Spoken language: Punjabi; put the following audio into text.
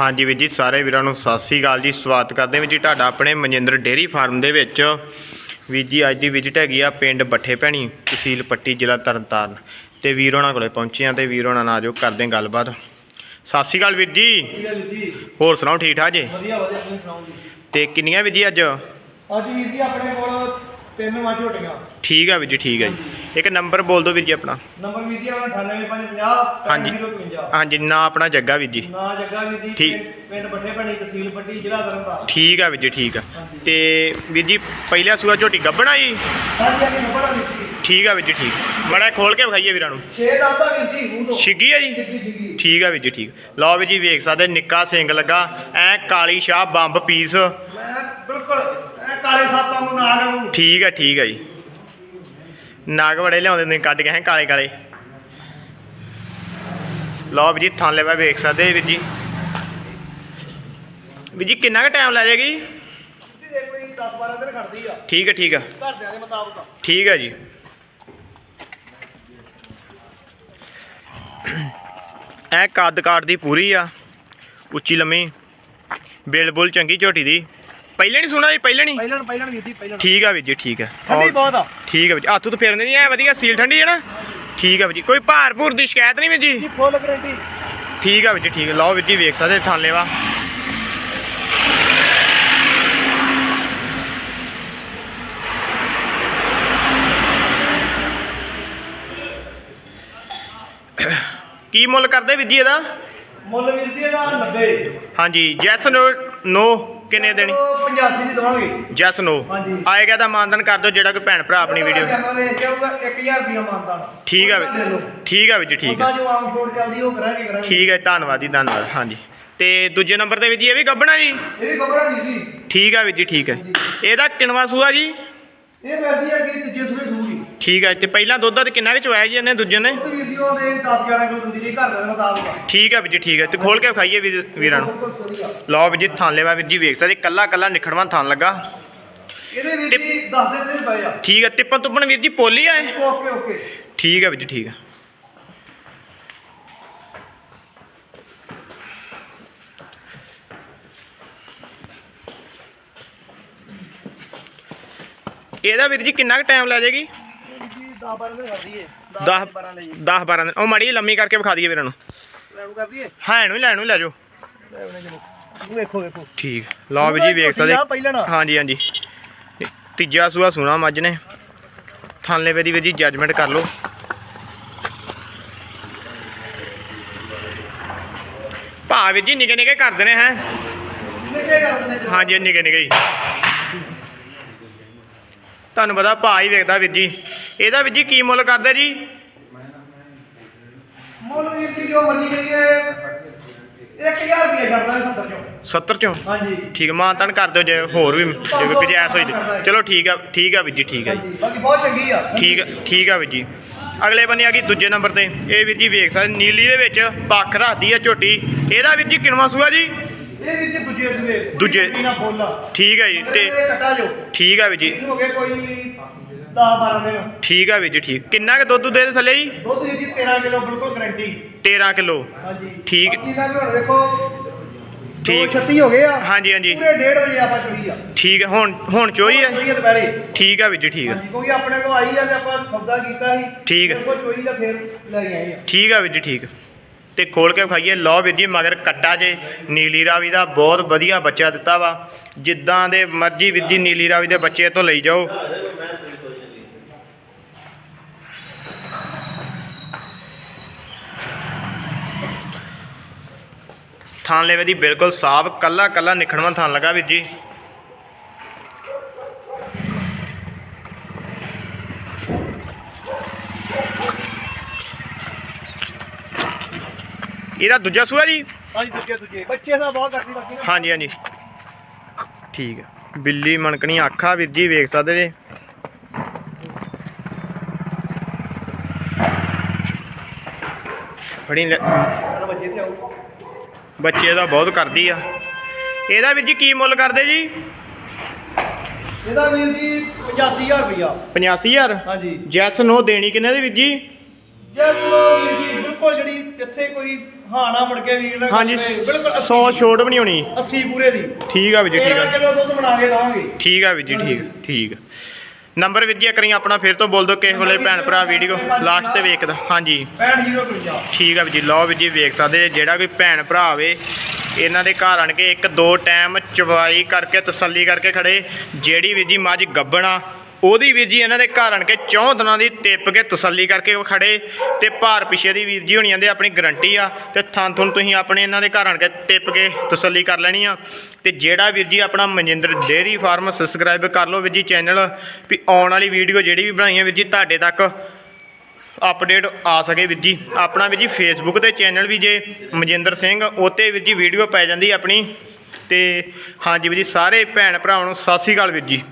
ਹਾਂਜੀ ਵੀਰ ਜੀ ਸਾਰੇ ਵੀਰਾਂ ਨੂੰ ਸਤਿ ਸ੍ਰੀ ਅਕਾਲ ਜੀ। ਸਵਾਗਤ ਕਰਦੇ ਹਾਂ ਵੀਰ ਜੀ ਤੁਹਾਡਾ ਆਪਣੇ ਮਨਜਿੰਦਰ ਡੇਅਰੀ ਫਾਰਮ ਦੇ ਵਿੱਚ। ਵੀਰ ਜੀ ਅੱਜ ਦੀ ਵਿਜ਼ਿਟ ਹੈਗੀ ਆ ਪਿੰਡ ਬੱਠੇ ਭੈਣੀ ਤਹਿਸੀਲ ਪੱਟੀ ਜ਼ਿਲ੍ਹਾ ਤਰਨਤਾਰਨ। ਤੇ ਵੀਰ ਹੋਣਾ ਕੋਲੇ ਪਹੁੰਚੇ ਆ ਤੇ ਵੀਰ ਹੋਣਾ ਨਾਲ ਜੋ ਕਰਦੇ ਹਾਂ ਗੱਲਬਾਤ। ਸਤਿ ਸ੍ਰੀ ਅਕਾਲ ਵੀਰ ਜੀ। ਹੋਰ ਸੁਣਾਓ ਠੀਕ ਠਾਕ ਜੀ? ਵਧੀਆ ਵਧੀਆ ਤੁਸੀਂ ਸੁਣਾਓ ਜੀ? ਤੇ ਕਿੰਨੀਆਂ ਵੀਰ ਜੀ ਅੱਜ? ਅੱਜ ਵੀਰ ਜੀ ਆਪਣੇ ਕੋਲ ਤਿੰਨ ਵਾਂ ਝੋਟੀਆਂ। ਠੀਕ ਆ ਵੀਰ ਜੀ ਠੀਕ ਆ ਜੀ। ਇੱਕ ਨੰਬਰ ਬੋਲ ਦਿਓ ਵੀਰ ਜੀ ਆਪਣਾ। ਨੰਬਰ ਵੀਰ ਜੀ ਆਪਣਾ 98550 ਹਾਂਜੀ। 55 ਹਾਂਜੀ ਨਾਂ ਆਪਣਾ ਜੱਗਾ ਵੀਰ ਜੀ। ਨਾ ਜੱਗਾ ਵੀਰ ਜੀ ਠੀਕ। ਪਿੰਡ- ਪਿੰਡ ਬੱਠੇ ਭਣੀ ਤਹਿਸੀਲ ਪੱਟੀ ਜ਼ਿਲ੍ਹਾ ਤਰਨਤਾਰਨ ਠੀਕ ਆ ਵੀਰ ਜੀ ਠੀਕ ਆ। ਤੇ ਵੀਰ ਜੀ ਪਹਿਲਾ ਸੂਆ ਝੋਟੀ ਗੱਬਣਾ ਜੀ? ਹਾਂਜੀ ਹਾਂਜੀ ਨੰਬਰ ਆ ਵੀਰ ਜੀ। ਠੀਕ ਆ ਵੀਰ ਜੀ ਠੀਕ। ਮੜਾ ਖੋਲ ਕੇ ਵਿਖਾਈਏ ਵੀਰਾਂ ਨੂੰ। 6 ਦਾਤਾ ਵੀਰ ਜੀ ਮੂੰਹ ਤੋਂ। ਛਿੱਗੀ ਆ ਜੀ? ਸਿੱਗੀ ਸਿੱਗੀ। ਠੀਕ ਆ ਵੀਰ ਜੀ ਠੀਕ। ਲਓ ਵੀਰ ਜੀ ਵੇਖ ਸਕਦੇ ਨਿੱਕਾ ਸਿੰਘ ਲੱਗਾ ਐ ਕਾਲੀ ਸ਼ਾਹ ਬੰਬ ਪੀਸ। ਮੈਂ ਬਿਲਕੁਲ ਕਾਲੇ ਸਾਪਾਂ ਨੂੰ ਨਾਗ ਨੂੰ। ਠੀਕ ਆ ਠੀਕ ਆ ਜੀ। ਨਾਗ ਬੜੇ ਲਿਆਉਂਦੇ ਨੇ ਕੱਢ ਕੇ ਹੈ ਕਾਲੇ ਕਾਲੇ। ਲਓ ਵੀਰ ਜੀ ਥਾਲੇ ਵਾ ਵੇਖ ਸਕਦੇ ਵੀਰ ਜੀ। ਵੀਰ ਜੀ ਕਿੰਨਾ ਕੁ ਟਾਈਮ ਲੈ ਜਾਏਗੀ? ਜੀ ਜੇ ਕੋਈ 10 12 ਦਿਨ ਖੜਦੀ ਆ। ਠੀਕ ਆ ਠੀਕ ਆ। ਘਰਦਿਆਂ ਦੇ ਮੁਤਾਬਕ ਠੀਕ ਆ ਜੀ। ਐ ਕੱਦ ਕਾਠ ਦੀ ਪੂਰੀ ਆ ਉੱਚੀ ਲੰਮੀ। ਬਿਲ ਬੁਲ ਚੰਗੀ ਝੋਟੀ ਦੀ। ਪਹਿਲੇ ਨਹੀਂ ਸੁਣਾ ਜੀ ਪਹਿਲੇ ਨਹੀਂ? ਪਹਿਲਾਂ ਪਹਿਲਾਂ ਵੀਰ ਜੀ ਪਹਿਲਾਂ ਠੀਕ ਆ ਵੀਰ ਜੀ ਠੀਕ ਆ। ਠੰਡੀ ਬਹੁਤ ਆ। ਠੀਕ ਆ ਵੀਰ ਜੀ। ਹੱਥ ਤੋਂ ਫੇਰਨੇ ਨਹੀਂ ਐ ਵਧੀਆ ਸੀਲ ਠੰਡੀ ਹੈ ਨਾ? ਠੀਕ ਆ ਵੀਰ ਜੀ। ਕੋਈ ਭਾਰ ਭੂਰ ਦੀ ਸ਼ਿਕਾਇਤ ਨਹੀਂ ਵੀਰ ਜੀ? ਜੀ ਫੁੱਲ ਗਰੰਟੀ ਠੀਕ ਆ ਵੀਰ ਜੀ ਠੀਕ ਆ। ਲਓ ਵੀਰ ਜੀ ਵੇਖ ਸਕਦੇ ਥਾਲੇ ਵਾ। ਕੀ ਮੁੱਲ ਕਰਦੇ ਵੀਰ ਜੀ ਇਹਦਾ? ਮੁੱਲ ਵੀਰ ਜੀ ਇਹਦਾ 90 ਹਾਂਜੀ ਜੈਸ ਨੋ ਨੋ। ਕਿੰਨੇ ਦੇਣੀ 85 ਦੀ ਦਵਾਂਗੇ। ਜੈਸ ਨੋ। ਹਾਂਜੀ। ਆਏਗਾ ਤਾਂ ਮਾਨਦਨ ਕਰ ਦਿਓ ਜਿਹੜਾ ਕੋਈ ਭੈਣ ਭਰਾ ਆਪਣੀ ਵੀਡੀਓ ਵੇਖ ਜਾਊਗਾ 1000 ਰੁਪਿਆ ਮੰਨਦਾ ਠੀਕ ਆ ਵੀਰ ਠੀਕ ਆ ਵੀਰ ਜੀ ਠੀਕ ਆ। ਜੋ ਆਮ ਛੋੜ ਚੱਲਦੀ ਉਹ ਕਰਾਂਗੇ ਕਰਾਂਗੇ। ਠੀਕ ਹੈ ਧੰਨਵਾਦ ਜੀ ਧੰਨਵਾਦ ਹਾਂਜੀ। ਤੇ ਦੂਜੇ ਨੰਬਰ ਤੇ ਵੀਰ ਜੀ ਇਹ ਵੀ ਗੱਬਣਾ ਜੀ? ਇਹ ਵੀ ਖਬਰਾਂ ਦੀ ਸੀ ਠੀਕ ਆ ਵੀਰ ਜੀ ਠੀਕ ਹੈ। ਇਹਦਾ ਕਿਨਵਾ ਸੂਆ ਜੀ? ਇਹ ਮਰਜ਼ੀ ਹੈ ਕਿ ਤੀਜੇ ਸੂਏ ਸੂਗੀ। ਠੀਕ ਹੈ ਤੇ ਪਹਿਲਾਂ ਦੁੱਧ ਦਾ ਕਿੰਨਾ ਕਿ ਚਵਾਇਆ ਜੀ ਇਹਨੇ ਦੂਜੇ ਨੇ? ਵੀਰ ਜੀ ਉਹਨੇ 10 11 ਕਿਲੋ ਦਿੰਦੀ ਰਹੀ ਘਰ ਦੇ ਮੁਤਾਬਕ ਠੀਕ ਹੈ ਵੀਰ ਜੀ ਠੀਕ ਹੈ ਤੇ ਖੋਲ ਕੇ ਵਿਖਾਈਏ ਵੀਰ ਵੀਰਾਂ ਨੂੰ। ਲਓ ਵੀਰ ਜੀ ਥਾਂ ਲੈਵਾ ਵੀਰ ਜੀ ਵੇਖ ਸਕਦੇ ਕੱਲਾ ਕੱਲਾ ਨਿਖੜਵਾਂ ਥਾਂ ਲੱਗਾ। ਇਹਦੇ ਜੀ 10 ਦਿਨ ਦਿਨ ਪਏ ਆ। ਠੀਕ ਹੈ ਤਿੱਪਣ ਤੁੱਪਣ ਵੀਰ ਜੀ ਪੋਲੀ ਆਏ ਓਕੇ ਓਕੇ ਠੀਕ ਹੈ ਵੀਰ ਜੀ ਠੀਕ ਹੈ ਇਹਦਾ ਵੀਰ ਜੀ ਕਿੰਨਾ ਕੁ ਟਾਈਮ ਲੈ ਜਾਏਗੀ? 10 12 ਦਿਨ ਕਰਦੀ ਏ 10 12 ਲਈ। 10 12 ਦਿਨ। ਉਹ ਮੜੀ ਲੰਮੀ ਕਰਕੇ ਵਿਖਾ ਦਈਏ ਵੀਰਾਂ ਨੂੰ ਲੈਣ ਕਰਦੀ ਏ ਹਾਂ ਇਹਨੂੰ ਹੀ ਲੈਣ ਨੂੰ ਲੈ ਜਾਓ। ਲੈ ਵੇਖੋ ਵੇਖੋ। ਠੀਕ। ਲਓ ਜੀ ਵੇਖ ਸਕਦੇ। ਹਾਂਜੀ ਹਾਂਜੀ। ਤੀਜਾ ਸੂਆ ਸੁਣਾ ਮੱਝ ਨੇ। ਥਾਲੇ ਵੇ ਦੀ ਜੀ ਜੱਜਮੈਂਟ ਕਰ ਲਓ। ਭਾ ਵੀਰ ਜੀ ਨਿੱਕੇ ਨਿੱਕੇ ਕਰਦੇ ਨੇ। ਹੈ ਹਾਂਜੀ ਨਿੱਕੇ ਨਿੱਕੇ ਹੀ ਤੁਹਾਨੂੰ ਪਤਾ ਭਾ ਹੀ ਵੇਖਦਾ ਵੀਰ ਜੀ। ਇਹਦਾ ਵੀਰ ਜੀ ਕੀ ਮੁੱਲ ਕਰਦੇ ਜੀ? ਮੁੱਲ ਵੀਰ ਜੀ ਜੋ ਮਰਜ਼ੀ ਕਰੀਏ 1000 ਰੁਪਏ ਛੱਡਦਾ 70 ਚੋਂ। 70 ਚੋਂ? ਹਾਂਜੀ। ਠੀਕ ਮਾਨ ਤਾਨ ਕਰ ਦਿਓ ਜੇ ਹੋਰ ਵੀ ਜੇ ਕੋਈ ਗੁੰਜਾਇਸ਼ ਹੋਈ ਤੇ। ਚਲੋ ਠੀਕ ਆ ਠੀਕ ਆ ਵੀਰ ਜੀ ਠੀਕ ਆ ਜੀ। ਬਾਕੀ ਬਹੁਤ ਚੰਗੀ ਆ। ਠੀਕ ਠੀਕ ਆ ਵੀਰ ਜੀ। ਅਗਲੇ ਬੰਨੇ ਆ ਗਈ ਦੂਜੇ ਨੰਬਰ ਤੇ। ਇਹ ਵੀਰ ਜੀ ਵੇਖ ਸਕਦੇ ਨੀਲੀ ਦੇ ਵਿੱਚ ਪੱਖ ਰੱਖਦੀ ਆ ਝੋਟੀ। ਇਹਦਾ ਵੀਰ ਜੀ ਕਿਨਵਾ ਸੂਆ ਜੀ? ਇਹ ਜੀ ਦੂਜੇ ਬੋਲਾ ਠੀਕ ਹੈ ਜੀ ਤੇ ਕੱਟਾ ਜੋ। ਠੀਕ ਜੀ। ਹੋ ਗਏ ਕੋਈ 10 12 ਦਿਨ। ਠੀਕ ਆ ਵੀਰ ਜੀ ਠੀਕ। ਕਿੰਨਾ ਕੁ ਦੁੱਧ ਦੇ ਥੱਲੇ ਜੀ? ਦੁੱਧ ਜੀ 13 ਕਿਲੋ ਬਿਲਕੁਲ ਗਰੰਟੀ 13 ਕਿਲੋ। ਹਾਂਜੀ। ਠੀਕ। ਬਾਕੀ ਦਾ ਵੀ ਹੁਣ ਵੇਖੋ ਠੀਕ। 36 ਹੋ ਗਏ ਆ। ਹਾਂਜੀ ਹਾਂਜੀ। ਪੂਰੇ 1.5 ਵਜੇ ਆਪਾਂ ਚੋਈ ਆ। ਠੀਕ ਆ ਹੁਣ ਹੁਣ ਚੋਈ ਆ। ਚੋਈ ਆ ਦੁਪਹਿਰੇ। ਠੀਕ ਆ ਵੀਰ ਜੀ ਠੀਕ ਆ। ਹਾਂਜੀ ਕਿਉਂਕਿ ਆਪਣੇ ਕੋਲ ਆਈ ਆ ਤੇ ਆਪਾਂ ਸੌਦਾ ਕੀਤਾ ਸੀ। ਠੀਕ ਆ। ਦੇਖੋ ਚੋਈ ਦਾ ਫੇਰ ਲੈ ਕੇ ਆਏ ਆ। ਠੀਕ ਆ ਵੀਰ ਜੀ ਠੀਕ ਤੇ ਖੋਲ ਕੇ ਖਾਈਏ ਲਓ ਵੀਰ ਜੀ, ਮਗਰ ਕੱਟਾ ਜੇ ਨੀਲੀ ਰਾਵੀ ਦਾ ਬਹੁਤ ਵਧੀਆ ਬੱਚਾ ਦਿੱਤਾ ਵਾ। ਜਿੱਦਾਂ ਦੇ ਮਰਜ਼ੀ ਵੀਰ ਜੀ, ਨੀਲੀ ਰਾਵੀ ਦੇ ਬੱਚੇ ਤੋਂ ਲਈ ਜਾਓ। ਥਾਂ ਲੈਵੇ ਦੀ ਬਿਲਕੁਲ ਸਾਫ਼ ਕੱਲਾ ਕੱਲਾ ਨਿਖੜਵਾਂ ਥਾਂ ਲਗਾ ਵੀਰ ਜੀ। ਇਹਦਾ ਦੂਜਾ ਸੂਆ ਜੀ? ਹਾਂਜੀ ਦੂਜੇ ਦੂਜੇ। ਬੱਚੇ ਦਾ ਬਹੁਤ ਕਰਦੀ ਬਾਕੀ ਨਾ। ਹਾਂਜੀ ਹਾਂਜੀ। ਠੀਕ ਹੈ ਬਿੱਲੀ ਮਣਕਣੀ ਅੱਖਾਂ ਵੀਰ ਜੀ ਵੇਖ ਸਕਦੇ ਜੇ? ਫੜੀ ਲੈ- ਤੇ ਬੱਚੇ ਦਾ ਬਹੁਤ ਕਰਦੀ ਆ। ਇਹਦਾ ਵੀਰ ਜੀ ਕੀ ਮੁੱਲ ਕਰਦੇ ਜੀ? ਇਹਦਾ ਵੀਰ ਜੀ 85000 ਰੁਪਇਆ 85000 ਹਾਂਜੀ। ਜੈਸ ਨੋ ਦੇਣੀ ਕਿੰਨੇ ਦੀ ਵੀਰ ਜੀ? ਜਸ ਲੋ ਵੀਰ ਜੀ ਬਿਲਕੁਲ ਜਿਹੜੀ ਇੱਥੇ ਕੋਈ ਹਾਂ ਨਾ ਮੁੜ ਕੇ ਵੀਰ ਦਾ ਹਾਂਜੀ ਬਿਲਕੁਲ 100 ਛੋਟ ਵੀ ਨਹੀਂ ਹੋਣੀ। 80 ਪੂਰੇ ਦੀ। ਠੀਕ ਆ ਵੀਰ ਜੀ ਠੀਕ 13 ਆ। ਕਿਲੋ ਦੁੱਧ ਬਣਾ ਕੇ ਦਵਾਂਗੇ। ਠੀਕ ਆ ਵੀਰ ਜੀ ਠੀਕ ਠੀਕ। ਨੰਬਰ ਵੀਰ ਜੀ ਕਰੀ ਆਪਣਾ ਫਿਰ ਤੋਂ ਬੋਲ ਦਿਓ ਕਿਸੇ ਵੇਲੇ ਭੈਣ ਭਰਾ ਵੀਡੀਓ ਲਾਸਟ ਤੇ ਵੇਖਦਾ। ਹਾਂਜੀ। 6550 ਠੀਕ ਆ ਵੀਰ ਜੀ ਲਓ ਵੀਰ ਜੀ ਵੇਖ ਸਕਦੇ ਜਿਹੜਾ ਕੋਈ ਭੈਣ ਭਰਾ ਆਵੇ ਇਹਨਾਂ ਦੇ ਘਰ ਆਣ ਕੇ ਇੱਕ ਦੋ ਟਾਈਮ ਚਵਾਈ ਕਰਕੇ ਤਸੱਲੀ ਕਰਕੇ ਖੜੇ। ਜਿਹੜੀ ਵੀਰ ਜੀ ਮੱਝ ਗੱਬਣਾ ਉਹਦੀ ਵੀਰ ਜੀ ਇਹਨਾਂ ਦੇ ਘਰ ਆਣ ਕੇ ਚੌਂ ਦਿਨਾਂ ਦੀ ਟਿੱਪ ਕੇ ਤਸੱਲੀ ਕਰਕੇ ਉਹ ਖੜੇ ਤੇ ਭਾਰ ਪਿਛੇ ਦੀ ਵੀਰ ਜੀ ਹੋਣੀ ਜਾਂਦੇ ਆਪਣੀ ਗਰੰਟੀ ਆ ਤੇ ਥਾਂ ਥੁਣ ਤੁਸੀਂ ਆਪਣੇ ਇਹਨਾਂ ਦੇ ਘਰ ਆਣ ਕੇ ਟਿੱਪ ਕੇ ਤਸੱਲੀ ਕਰ ਲੈਣੀ ਆ। ਤੇ ਜਿਹੜਾ ਵੀਰ ਜੀ ਆਪਣਾ ਮਨਜਿੰਦਰ ਡੇਅਰੀ ਫਾਰਮ ਸਬਸਕ੍ਰਾਈਬ ਕਰ ਲਓ ਵੀਰ ਜੀ ਚੈਨਲ ਵੀ ਆਉਣ ਵਾਲੀ ਵੀਡੀਓ ਜਿਹੜੀ ਵੀ ਬਣਾਈ ਆ ਵੀਰ ਜੀ ਤੁਹਾਡੇ ਤੱਕ ਅਪਡੇਟ ਆ ਸਕੇ ਵੀਰ ਜੀ। ਆਪਣਾ ਵੀਰ ਜੀ ਫੇਸਬੁੱਕ ਤੇ ਚੈਨਲ ਵੀ ਜੇ ਮਨਜਿੰਦਰ ਸਿੰਘ, ਉਤੇ ਵੀਰ ਜੀ ਵੀਡੀਓ ਪੈ ਜਾਂਦੀ ਆਪਣੀ। ਤੇ ਹਾਂਜੀ ਵੀਰ ਜੀ, ਸਾਰੇ ਭੈਣ ਭਰਾਵਾਂ ਨੂੰ ਸਤਿ ਸ਼੍ਰੀ ਅਕਾਲ ਵੀਰ ਜੀ।